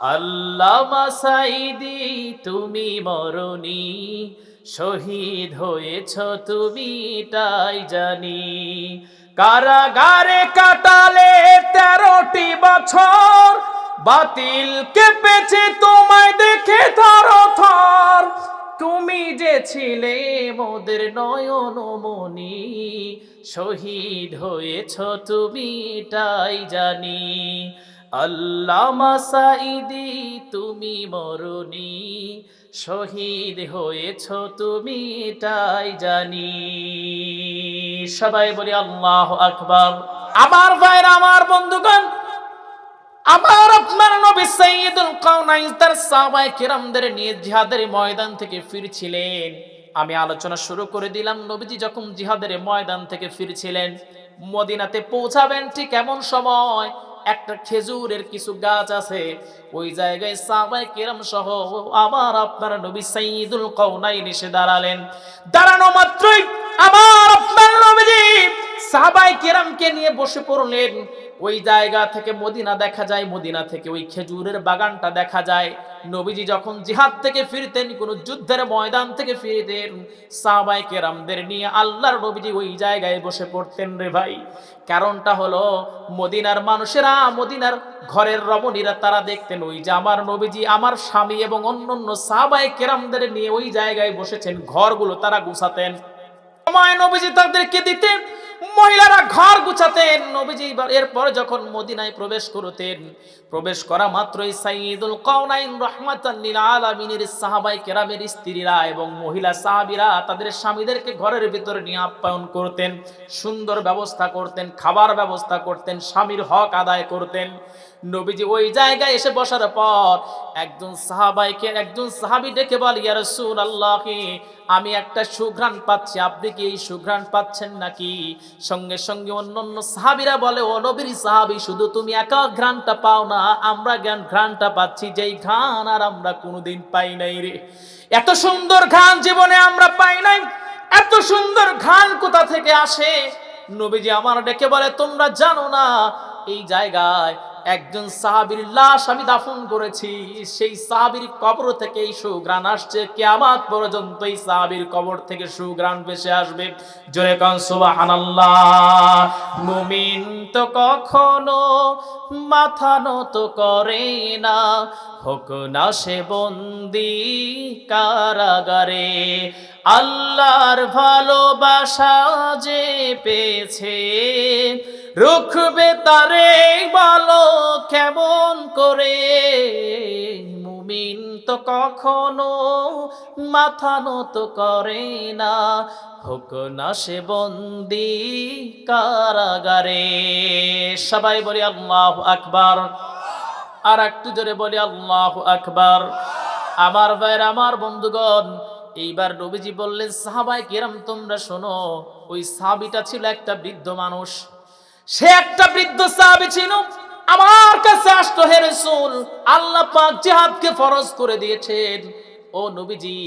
আল্লামা সাইদি তুমি মরণি। শহীদ হয়েছ তুমি, তাই জানি। কারাগারে কাটালে তেরোটি বছর, বাতিল কেঁপেছে তোমায় দেখে থর থর। তুমি যে ছিলে মোদের নয়ন মনি শহীদ হয়েছ তুমি, তাই জানি। আল্লামা সাইদি তুমি মরণি। শহীদ হয়েছ তুমি, তাই জানি। সবাই বলি আল্লাহ আকবার। আমার ভাইরা আমার বন্ধুগণ, আমার আপনার নবী সাইয়্যিদুল কাউনাইন সাহাবায়ে কিরামদের নিয়ে জিহাদের ময়দান থেকে ফিরছিলেন। আমি আলোচনা শুরু করে দিলাম, নবীজি যখন জিহাদের ময়দান থেকে ফিরছিলেন, মদিনাতে পৌঁছাবেন ঠিক এমন সময় একটা খেজুরের কিছু গাছ আছে, ওই জায়গায় সাবাই কিরাম সহ আবার আপনার নবী সাইদুল কৌনাই এসে দাঁড়ালেন। দাঁড়ানো মাত্রই আবার আপনার নবীজি সাহাবাই কিরামকে নিয়ে বসে পড়লেন। ওই জায়গা থেকে মদিনা দেখা যায়, মদিনা থেকে ওই খেজুরের বাগানটা দেখা যায়। নবীজি যখন জিহাদ থেকে ফিরতেন, কোন যুদ্ধের ময়দান থেকে ফিরতেন সাহাবাই কেরামদের নিয়ে আল্লাহর নবীজি ওই জায়গায় বসে পড়তেন রে ভাই। কারণটা হলো, মদিনার মানুষেরা মদিনার ঘরের রমণীরা তারা দেখতেন ওই যে আমার নবীজি, আমার স্বামী এবং অন্যান্য সাবাই কেরামদের নিয়ে ওই জায়গায় বসেছেন, ঘরগুলো তারা গুছাতেন। সময় নবীজি তাদেরকে দিতেন মহিলারা ঘর গুছাতেন। নবীজি এরপর যখন মদিনায় প্রবেশ করতেন, প্রবেশ করা মাত্রই সাইয়্যিদুল কাউনাইন রাহমাতাল লিল আলামিনের সাহাবাই কেরামের স্ত্রীরা এবং মহিলা সাহাবীরা তাদের স্বামীদেরকে ঘরের ভিতরে নিয়ে আপ্যায়ন করতেন, সুন্দর ব্যবস্থা করতেন, খাবার ব্যবস্থা করতেন, স্বামীর হক আদায় করতেন। নবীজি ওই জায়গায় এসে বসার পর একজন সাহাবাইকে, একজন সাহাবি ডেকে বল, ইয়া রাসূলুল্লাহ, আমি একটা সুঘ্রাণ পাচ্ছি। আপনি কি এই সুঘ্রাণ পাচ্ছেন নাকি? সঙ্গে সঙ্গে অন্যান্য সাহাবীরা বলে, ও নবীর সাহাবী, শুধু তুমি একা ঘ্রাণটা পাও না, আমরা জ্ঞান ঘ্রাণটা পাচ্ছি। যেই ঘ্রাণ আর আমরা কোনোদিন পাই নাই রে। এত সুন্দর ঘ্রাণ জীবনে আমরা পাই নাই। এত সুন্দর ঘ্রাণ কোথা থেকে আসে? নবীজি আমার ডেকে বলে, তোমরা জানো না, এই জায়গায় একজন সাহাবীর লাশ আমি দাফন করেছি, সেই সাহাবীর কবর থেকে এই সুগ্রাণ আসছে। কেয়ামাত পর্যন্ত এই সাহাবীর কবর থেকে সুগ্রাণ ভেসে আসবে। জোরে কান, সুবহানাল্লাহ। মুমিন তো কখনো মাথা নত করে না, হোক না সে বন্দি কারাগারে। আল্লাহর ভালোবাসা যে পেয়েছে, রুখবে তারে বলো কেমন করে? মুমিন তো কখনো মাথা নত করে না হোক না সে বন্দি কারাগারে। সবাই বলি আল্লাহ আকবার। আর একটু জোরে বলি আল্লাহ আকবার। আমার ভাইয়ের, আমার বন্ধুগণ এইবার নবীজি বললেন সাহাবাই কিরাম, তোমরা শোনো, ওই সাহাবিটা ছিল একটা বৃদ্ধ মানুষ। সে একটা বৃদ্ধ সাহাবি ছিল, আমার কাছে আসতো, হে রাসূল, আল্লাহ পাক জিহাদকে ফরজ করে দিয়েছেন। ও নবীজি,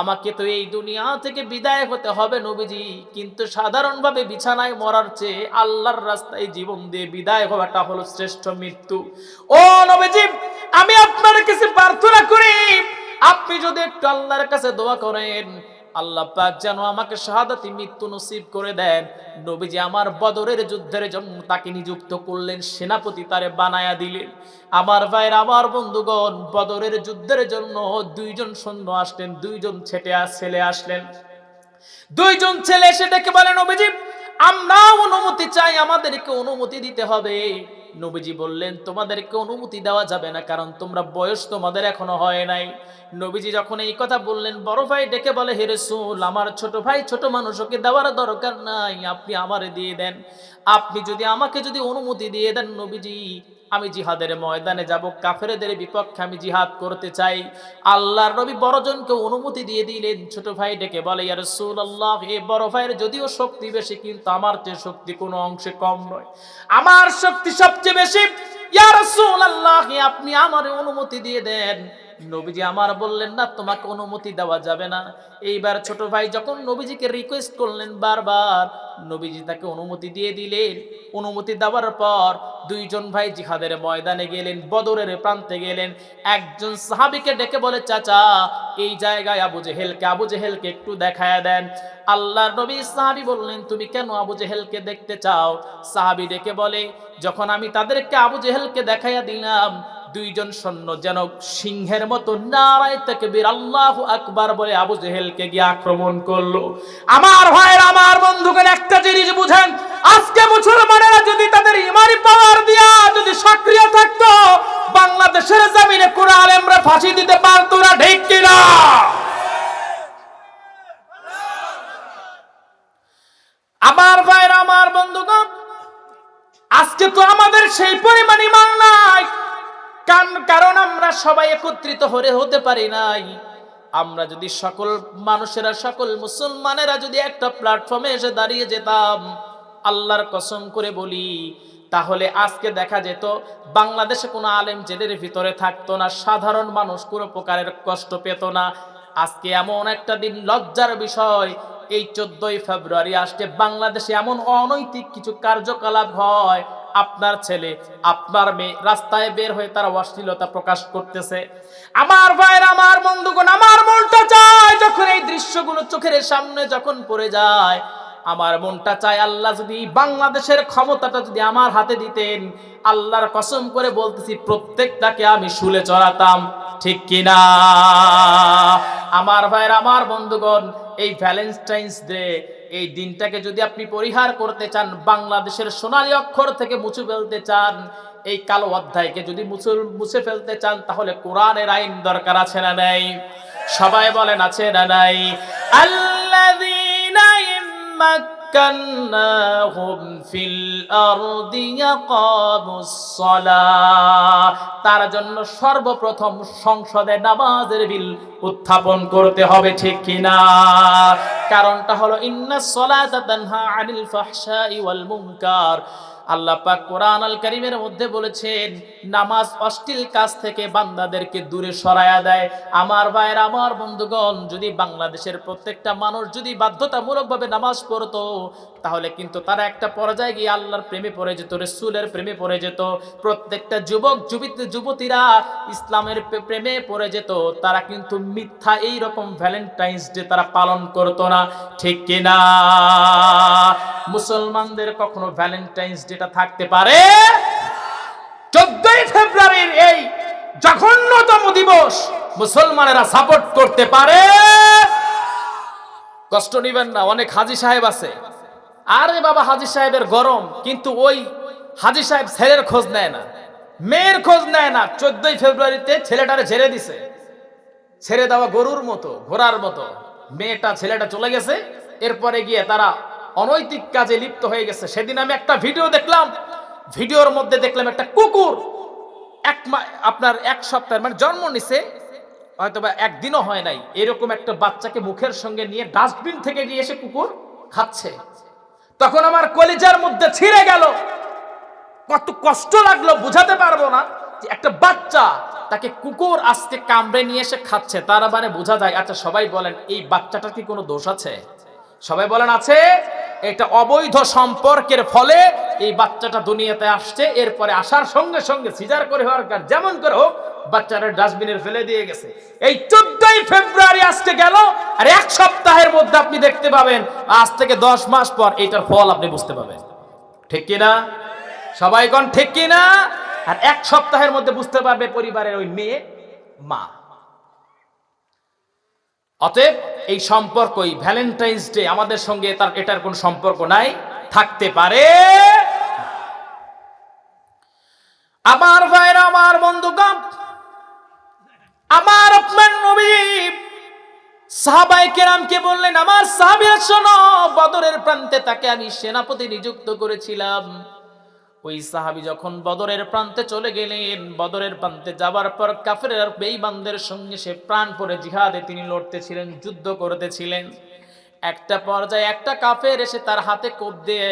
আমাকে তো এই দুনিয়া থেকে বিদায় হতে হবে নবীজি, কিন্তু সাধারণভাবে বিছানায় মরার চেয়ে আল্লাহর রাস্তায় জীবন দিয়ে বিদায় হওয়াটা হলো শ্রেষ্ঠ মৃত্যু। ও নবীজি, আমি আপনার কাছে প্রার্থনা করি আপনি যদি একটু আল্লাহর কাছে দোয়া করেন, আল্লাহ পাক যেন আমাকে শাহাদাতি মৃত্যু নসিব করে দেন। নবীজি আমার বদরের যুদ্ধের জন্য তাকে নিযুক্ত করলেন, সেনাপতি তারে বানায়া দিলেন। আমার ভাইয়ের, আমার বন্ধুগণ, বদরের যুদ্ধের জন্য দুইজন সৈন্য আসলেন, দুইজন ছেটে ছেলে আসলেন। দুইজন ছেলে এসে ডেকে বলেন নবীজি আমরা অনুমতি চাই, আমাদেরকে অনুমতি দিতে হবে। নবীজি বললেন, তোমাদেরকে অনুমতি দেওয়া যাবে না, কারণ তোমরা বয়স তোমাদের এখনও হয় নাই। নবীজি যখন এই কথা বললেন, বড় ভাই ডেকে বলে, হে রসুল, আমার ছোট ভাই ছোট মানুষকে দেওয়ার দরকার নাই, আপনি আমারে দিয়ে দেন। আপনি যদি আমাকে যদি অনুমতি দিয়ে দেন নবীজি আমি জিহাদের ময়দানে যাব, কাফেরদের বিপক্ষে আমি জিহাদ করতে চাই। আল্লাহর নবী বড়জনকে অনুমতি দিয়ে দিলেন, ছোট ভাই ডেকে বলে ইয়ার সুল্লাহ এ বড় ভাইয়ের, যদিও শক্তি বেশি, কিন্তু আমার চেয়ে শক্তি কোনো অংশে কম নয়। আমার শক্তি সবচেয়ে বেশি। আপনি আমার অনুমতি দিয়ে দেন। নবীজি আমার বললেন, না, তোমাকে অনুমতি দেওয়া যাবে না। এইবার ছোট ভাই যখন নবীজিকে রিকোয়েস্ট করলেন বারবার, নবীজি তাকে অনুমতি দিয়ে দিলেন। অনুমতি দেওয়ার পর দুইজন ভাই জিহাদের ময়দানে গেলেন, বদরের প্রান্তে গেলেন। একজন সাহাবিকে ডেকে বলে, চাচা, এই জায়গায় আবু জেহেলকে আবু জেহেলকে একটু দেখায় দেন। আল্লাহর নবী সাহাবি বললেন, তুমি কেন আবু জেহেলকে দেখতে চাও? সাহাবি ডেকে বলে, যখন আমি তাদেরকে আবু জেহেলকে দেখাইয়া দিলাম দুইজন সৈন্য যেন সিংহের মতো নারায় থেকে বীর আল্লাহ আকবার বলে আবু জেহেলকে গিয়ে আক্রমণ করল। আমার ভাইয়ের, আমার বন্ধুগণ, একটা জিনিস বুঝেন, আজকে মুসলমানেরা যদি তাদের ইমানি পাওয়ার দিয়া যদি সক্রিয় থাকতো, বাংলাদেশের জমিনে কোন আলেমরা ফাঁসি দিতে পারতো না, ঠিক কিনা আমার ভাইয়ের, আমার বন্ধুগণ, আজকে তো আমাদের সেই পরিমাণ ইমান নাই কারণ আমরা সবাই একত্রিত হয়ে হতে পারি নাই। আমরা যদি সকল মানুষেরা, সকল মুসলমানেরা যদি একটা প্ল্যাটফর্মে এসে দাঁড়িয়ে যেতাম, আল্লাহর কসম করে বলি, তাহলে আজকে দেখা যেত, বাংলাদেশে কোনো আলেম জেলের ভিতরে থাকতো না, সাধারণ মানুষ কোনো প্রকারের কষ্ট পেত না। আজকে এমন একটা দিন, লজ্জার বিষয়, এই চোদ্দই ফেব্রুয়ারি আসছে, বাংলাদেশে এমন অনৈতিক কিছু কার্যকলাপ হয় আপনার ছেলে, আপনার মেয়ে রাস্তায় বের হয়ে তারা অশ্লীলতা প্রকাশ করতেছে। আমার ভাইয়ের, আমার বন্ধুগণ, আমার মনটা চায় যখন এই দৃশ্যগুলো চোখের সামনে যখন পড়ে যায়। আমার মনটা চায় আল্লাহ যদি বাংলাদেশের ক্ষমতাটা যদি আমার হাতে দিতেন, আল্লাহর কসম করে বলতেছি, প্রত্যেকটাকে আমি শুলে চড়াতাম। ঠিক কিনা? আমার ভাইয়ের, আমার বন্ধুগণ, এই ভ্যালেন্টাইন্স ডে এই দিনটাকে যদি আপনি পরিহার করতে চান, বাংলাদেশের সোনালী অক্ষর থেকে মুছে ফেলতে চান, এই কালো অধ্যায়কে যদি মুছে মুছে ফেলতে চান, তাহলে কোরআনের আইন দরকার আছে না নাই? সবাই বলেন, আছে না নাই? আল্লাযীনা ইম্মাক্কান্নাহুম ফিল আরদি ইয়াকামুস সালাহ তার জন্য সর্বপ্রথম সংসদে নামাজের বিল উত্থাপন করতে হবে, ঠিক কিনা? কারণটা হলো, ইন্না সলাতা তানহা আনিল ফাহশাই ওয়াল মুনকার। আল্লাহ পাক কোরআন আল কারীমের মধ্যে বলেছেন, নামাজ অশ্লীল কাজ থেকে বান্দাদেরকে দূরে সরায়া দেয়। আমার ভাইয়ের, আমার বন্ধুগণ, যদি বাংলাদেশের প্রত্যেকটা মানুষ যদি বাধ্যতামূলকভাবে নামাজ পড়তো, তাহলে কিন্তু তারা একটা পর্যায়ে গিয়ে আল্লাহর প্রেমে পড়ে যেত, রসুলের প্রেমে পড়ে যেত। প্রত্যেকটা যুবক, যুবিত, যুবতীরা ইসলামের প্রেমে পড়ে যেত। তারা কিন্তু মিথ্যা এই রকম ভ্যালেন্টাইন্স ডে তারা পালন করতো না। ঠিক কিনা? মুসলমানদের কখনো ভ্যালেন্টাইন্স ডেটা থাকতে পারে। চোদ্দই ফেব্রুয়ারির এই জঘন্যতম দিবস মুসলমানেরা সাপোর্ট করতে পারে। কষ্ট নিবেন না, অনেক হাজি সাহেব আছে। আরে বাবা, হাজি সাহেবের গরম, কিন্তু ওই হাজি সাহেব ছেলের খোঁজ নেয় না। মেয়ের খোঁজ নেয় না। চোদ্দই ফেব্রুয়ারিতে ছেলেটারে ছেড়ে দিছে। ছেড়ে দেওয়া গরুর মতো, ঘোড়ার মতো। মেয়েটা, ছেলেটা চলে গেছে। এরপরে গিয়ে তারা অনৈতিক কাজে লিপ্ত হয়ে গেছে। সেদিন আমি একটা ভিডিও দেখলাম। ভিডিওর মধ্যে দেখলাম একটা কুকুর। এক আপনার এক সপ্তাহের মানে জন্ম নিছে হয়তো বা একদিনও হয় নাই। এরকম একটা বাচ্চাকে মুখের সঙ্গে নিয়ে ডাস্টবিন থেকে নিয়ে এসে কুকুর খাচ্ছে। তখন আমার কলিজার মধ্যে ছিঁড়ে গেল। কত কষ্ট লাগল, বুঝাতে পারব না যে একটা বাচ্চা তাকে কুকুর আজকে কামড়ে নিয়ে এসে খাচ্ছে। তার মানে বোঝা যায় আচ্ছা সবাই বলেন, এই বাচ্চাটার কি কোনো দোষ আছে? সবাই বলেন, আছে। এটা অবৈধ সম্পর্কের ফলে এই বাচ্চাটা দুনিয়াতে আসছে, এরপরে আসার সঙ্গে সঙ্গে সিজার করে হওয়ার কার যেমন করে হোক, বাচ্চাটা ডাস্টবিনের ফেলে দিয়ে গেছে। এই চোদ্দই ফেব্রুয়ারি আজকে গেল, আর এক সপ্তাহের মধ্যে আপনি দেখতে পাবেন, আজ থেকে দশ মাস পর এটার ফল আপনি বুঝতে পাবেন। ঠিক কিনা? সবাই কোন ঠিক কিনা? আর এক সপ্তাহের মধ্যে বুঝতে পারবে পরিবারের ওই মেয়ে, মা। অতএব এই সম্পর্ক এই ভ্যালেন্টাইন্স ডে আমাদের সঙ্গে তার এটার কোন সম্পর্ক নাই, থাকতে পারে। আমার ভাইরা আমার বন্ধুগণ, আমার আপনার নবী সাহাবাই কেরামকে বললেন, আমার সাহাবিরা শোনো, বদরের প্রান্তে তাকে আমি সেনাপতি নিযুক্ত করেছিলাম। ওই সাহাবি যখন বদরের প্রান্তে চলে গেলেন, বদরের প্রান্তে যাবার পর কাফের বেঈমানদের সঙ্গে সে প্রাণ পরে জিহাদে তিনি লড়তেছিলেন, যুদ্ধ করতেছিলেন। একটা পর্যায়ে একটা কাফের এসে তার হাতে কোপ দিয়ে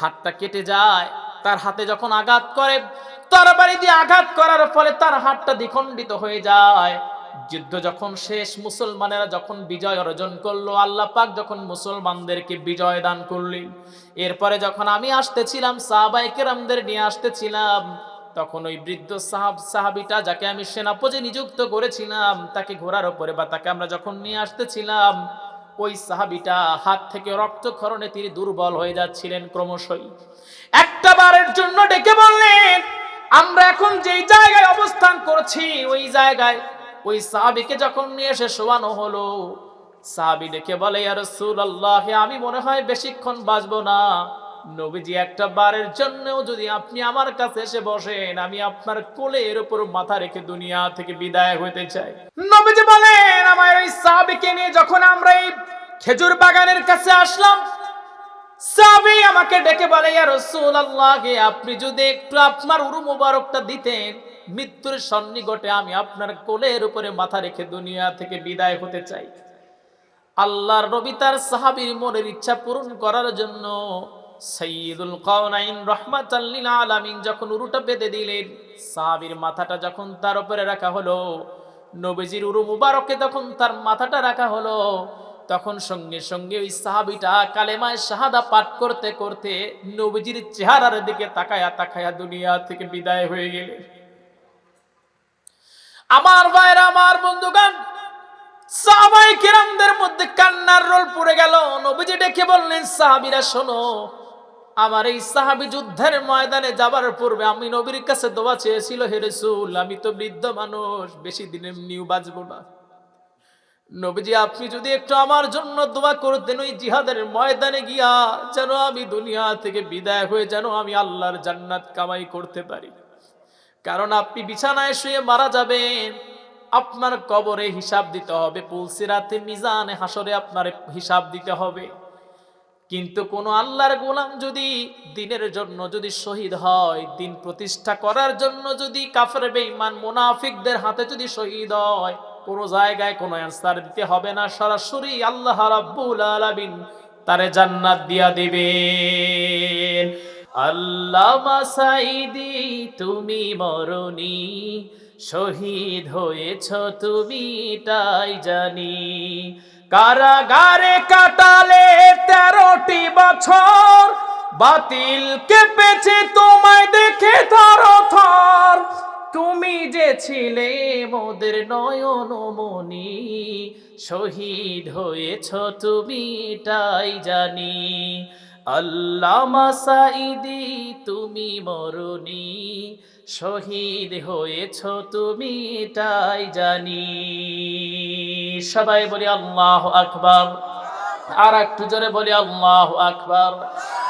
হাতটা কেটে যায়। তার হাতে যখন আঘাত করে, তরবারি দিয়ে আঘাত করার ফলে তার হাতটা দ্বিখণ্ডিত হয়ে যায়। যুদ্ধ যখন শেষ, মুসলমানেরা যখন বিজয় অর্জন করল, আল্লাহ পাক যখন মুসলমানদেরকে বিজয় দান করলেন। এরপরে যখন আমি আসতেছিলাম সাহাবাই কেরামদের নিয়ে আসতেছিলাম, তখন ওই বৃদ্ধ সাহাব, সাহাবিটা যাকে আমি সেনাপতি নিযুক্ত করেছিলাম, তাকে ঘোড়ার ওপরে বা তাকে আমরা যখন নিয়ে আসতেছিলাম, ওই সাহাবিটা হাত থেকে রক্তক্ষরণে তিনি দুর্বল হয়ে যাচ্ছিলেন ক্রমশই। একটা বারের জন্য ডেকে বললেন, আমরা এখন যেই জায়গায় অবস্থান করছি, ওই জায়গায় ওই সাহাবিকে যখন নিয়ে এসে শোয়ানো হলো, সাহাবি ডেকে বলে আর আল্লাহ আমি মনে হয় বেশিক্ষণ বাঁচবো না। নবীজি একটা বারের জন্যও যদি আপনি আমার কাছে এসে বসেন, আমি আপনার কোলে এর উপর মাথা রেখে দুনিয়া থেকে বিদায় হইতে চাই। নবীজি বলেন আমার ওই সাহাবিকে নিয়ে যখন আমরা এই খেজুর বাগানের কাছে আসলাম সাবি আমাকে ডেকে বলে, ইয়া রাসূলুল্লাহকে আপনি যদি একটু আপনার উরু মোবারকটা দিতেন মৃত্যুর সন্নিকটে আমি আপনার কোলের উপরে মাথা রেখে দুনিয়া থেকে বিদায় হতে চাই। আল্লাহর নবী তার সাহাবীর মনের ইচ্ছা পূরণ করার জন্য সাইয়্যিদুল কাওনাইন রাহমাতাল লিল আলামিন যখন উরুটা বেঁধে দিলেন, সাহাবীর মাথাটা যখন তার উপরে রাখা হলো, নবীজির উরু মুবারকে তখন তার মাথাটা রাখা হলো, তখন সঙ্গে সঙ্গে ওই সাহাবিটা কালেমায় শাহাদা পাঠ করতে করতে নবীজির চেহারার দিকে তাকায়া তাকায়া দুনিয়া থেকে বিদায় হয়ে গেলে আমার ভাইয়ের আমার বন্ধুগান সাহাবাই কিরামদের মধ্যে কান্নার রোল পড়ে গেল। নবীজি ডেকে বললেন, সাহাবিরা, শোনো, আমার এই সাহাবি যুদ্ধের ময়দানে যাবার পূর্বে আমি নবীর কাছে দোয়া চেয়েছিল, হে রসুল, আমি তো বৃদ্ধ মানুষ, বেশি দিন এমনিও বাঁচবো না। নবীজি, আপনি যদি একটু আমার জন্য দোয়া করতেন, ওই জিহাদের ময়দানে গিয়া যেন আমি দুনিয়া থেকে বিদায় হয়ে যেন আমি আল্লাহর জান্নাত কামাই করতে পারি। কারণ আপনি বিছানায় শুয়ে মারা যাবেন। আপনার কবরে হিসাব দিতে হবে, পুলসিরাতে মিজানে হাসরে আপনার হিসাব দিতে হবে। কিন্তু কোন আল্লাহর গোলাম যদি দিনের জন্য যদি শহীদ হয়, দিন প্রতিষ্ঠা করার জন্য যদি কাফের, বেঈমান, মুনাফিকদের হাতে যদি শহীদ হয়, কোন জায়গায় কোনো অ্যান্সার দিতে হবে না। সরাসরি আল্লাহ রাব্বুল আলামিন তারে জান্নাত দিয়া দিবেন। আল্লাহ মাসাইদি তুমি মরণি। শহীদ হয়েছ তুমি, তাই জানি। কারাগারে কাটালে তেরোটি বছর। বাতিল কেঁপেছে তোমায় দেখে থর থর। তুমি যে ছিলে মোদের নয়ন মনি শহীদ হয়েছ তুমি, তাই জানি। আল্লামা সাইদি তুমি মরণি। শহীদ হয়েছ তুমি, তাই জানি। সবাই বলি আল্লাহ আকবার। আর একটু জোরে বলি আল্লাহ আকবার।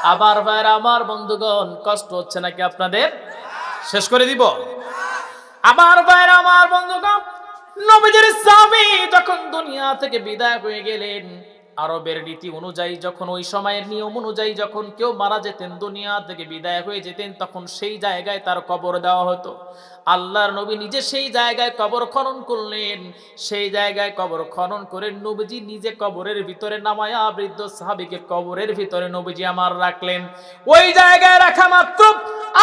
আবার ভাইয়ের আমার বন্ধুগণ, কষ্ট হচ্ছে নাকি আপনাদের? শেষ করে দিব। আমার ভাইয়ের আমার বন্ধুগণ, নবীজির স্বামী যখন দুনিয়া থেকে বিদায় হয়ে গেলেন আরবের রীতি অনুযায়ী যখন ওই সময়ের নিয়ম অনুযায়ী যখন কেউ মারা যেতেন, দুনিয়া থেকে বিদায় হয়ে যেতেন, তখন সেই জায়গায় তার কবর দেওয়া হতো। আল্লাহর নবী নিজে সেই জায়গায় কবর খনন করলেন। সেই জায়গায় কবর খনন করে নবীজি নিজে কবরের ভিতরে নামায়া বৃদ্ধ সাহাবিকে কবরের ভিতরে নবীজি আমার রাখলেন। ওই জায়গায় রাখা মাত্র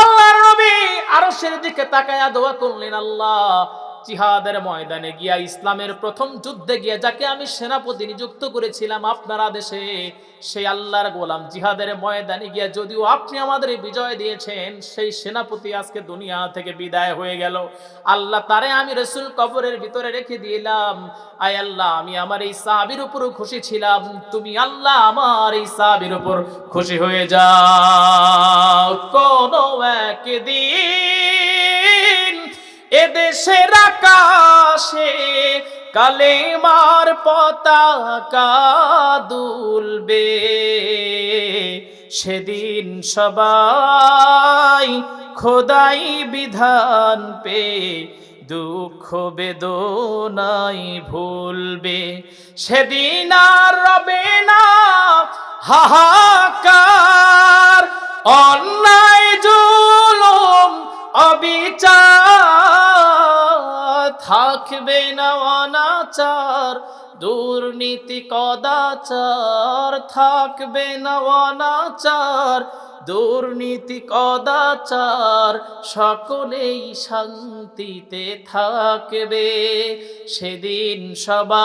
আল্লাহর নবী আরশের দিকে তাকায়া দোয়া করলেন, আল্লাহ জিহাদের ময়দানে গিয়া ইসলামের প্রথম যুদ্ধে গিয়া যাকে আমি সেনাপতি নিযুক্ত করেছিলাম আপনার আদেশে সেই আল্লাহর গোলাম জিহাদের ময়দানে গিয়া যদিও আপনি আমাদের বিজয় দিয়েছেন, সেই সেনাপতি আজকে দুনিয়া থেকে বিদায় হয়ে গেল। আল্লাহ তারে আমি রসুল কবরের ভিতরে রেখে দিলাম। আয় আল্লাহ, আমি আমার এই সাবির উপর খুশি ছিলাম। তুমি আল্লাহ আমার এই সাবির উপর খুশি হয়ে যাও। কোনো একদিন এদেশের আকাশে কালেমার পতাকা দুলবে। সেদিন সবাই খোদাই বিধান পে, দুঃখ বেদনাই ভুলবে। সেদিন আর রবে না হাহাকার, অন্যায় জুলুম অবিচার থাকবে না অনাচার, দুর্নীতি কদাচার, থাকবে না অনাচার, দুর্নীতি কদাচার, সকলেই শান্তিতে থাকবে। সেদিন সবাই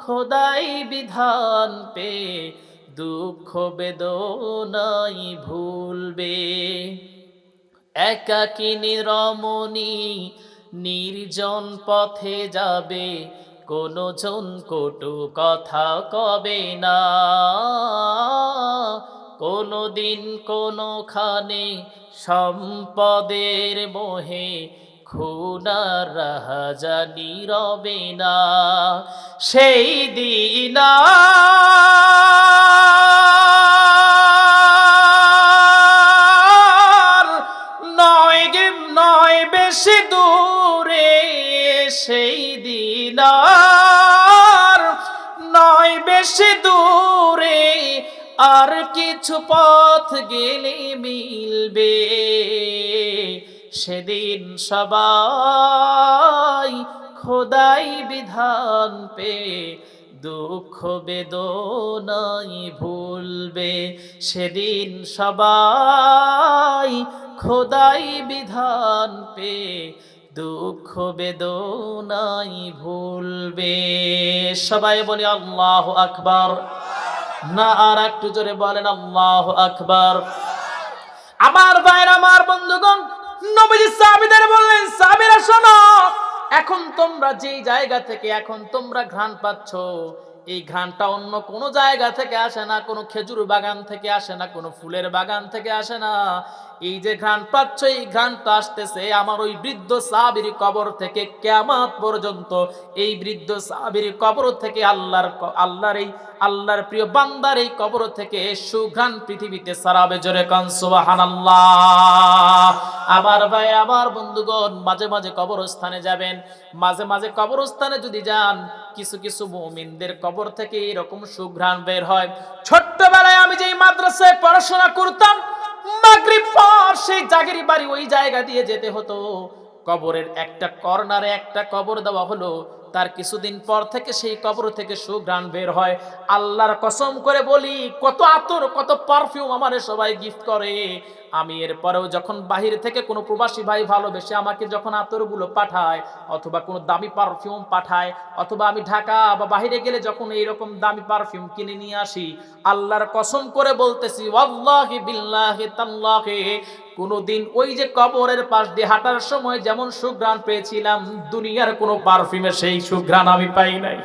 খোদাই বিধান পে দুঃখ বেদনাই ভুলবে। একাকিনী রমণী নির্জন পথে যাবে কোনো জন কটু কথা কবে না। কোনো দিন কোনোখানে সম্পদের মোহে খুনার রাহাজানি রবে না। সেই দিন নয় গে নয় বেশি বেশি দূরে আর কিছু পথ গেলে মিলবে। সেদিন সবাই খোদাই বিধান পে দুঃখ বেদনাই ভুলবে। সেদিন সবাই খোদাই বিধান পে দুঃখ বেদনাই ভুলবে। সবাই বলি আল্লাহ আকবার। না, আর একটু জোরে বলেন আল্লাহ আকবার। আমার ভাইয়ের, আমার বন্ধুগণ, নবীজি সাহাবীদের বললেন, সাহাবীরা, শোনো, এখন তোমরা যেই জায়গা থেকে, এখন তোমরা ঘ্রাণ পাচ্ছ, এই ঘ্রাণটা অন্য কোনো জায়গা থেকে আসে না, কোনো খেজুর বাগান থেকে আসে না, কোনো ফুলের বাগান থেকে আসে না। এই যে ঘ্রাণ পাচ্ছ এই ঘ্রাণটা আসতেছে, আমার ওই বৃদ্ধ সাহাবীর কবর থেকে কেয়ামত পর্যন্ত এই বৃদ্ধ সাহাবীর কবর থেকে আল্লাহর আল্লাহর এই, আল্লাহর প্রিয় বান্দার এই কবর থেকে সুঘ্রাণ পৃথিবীতে সারাবে জোরে কান, সুবহানাল্লাহ। আমার ভাই আমার বন্ধুগণ, মাঝে মাঝে কবরস্থানে যাবেন, মাঝে মাঝে কবরস্থানে যদি যান, কিছু কিছু মুমিনদের কবর থেকে এরকম সুঘ্রাণ বের হয়। ছোট্টবেলায় আমি যেই মাদ্রাসায় পড়াশোনা করতাম মাগরিব পর সেই জাগিরি বাড়ি ওই জায়গা দিয়ে যেতে হতো। কবরের একটা কর্নারে একটা কবর দেওয়া হলো। তার কিছুদিন পর থেকে সেই কবর থেকে সুঘ্রাণ বের হয়। আল্লাহর কসম করে বলি, কত আতর, কত পারফিউম আমারে সবাই গিফট করে। আমি এরপরেও যখন বাহির থেকে কোনো প্রবাসী ভাই ভালোবেসে আমাকে যখন আতরগুলো পাঠায়, অথবা কোনো দামি পারফিউম পাঠায়, অথবা আমি ঢাকা বা বাইরে গেলে যখন এইরকম দামি পারফিউম কিনে নিয়ে আসি, আল্লাহর কসম করে বলতেছি, ওয়াল্লাহি বিল্লাহি তাল্লাহি। কোনোদিন ওই যে কবরের পাশ দিয়ে হাঁটার সময় যেমন সুঘ্রাণ পেয়েছিলাম, দুনিয়ার কোনো পারফিউমে সেই সুঘ্রাণ আমি পাই নাই।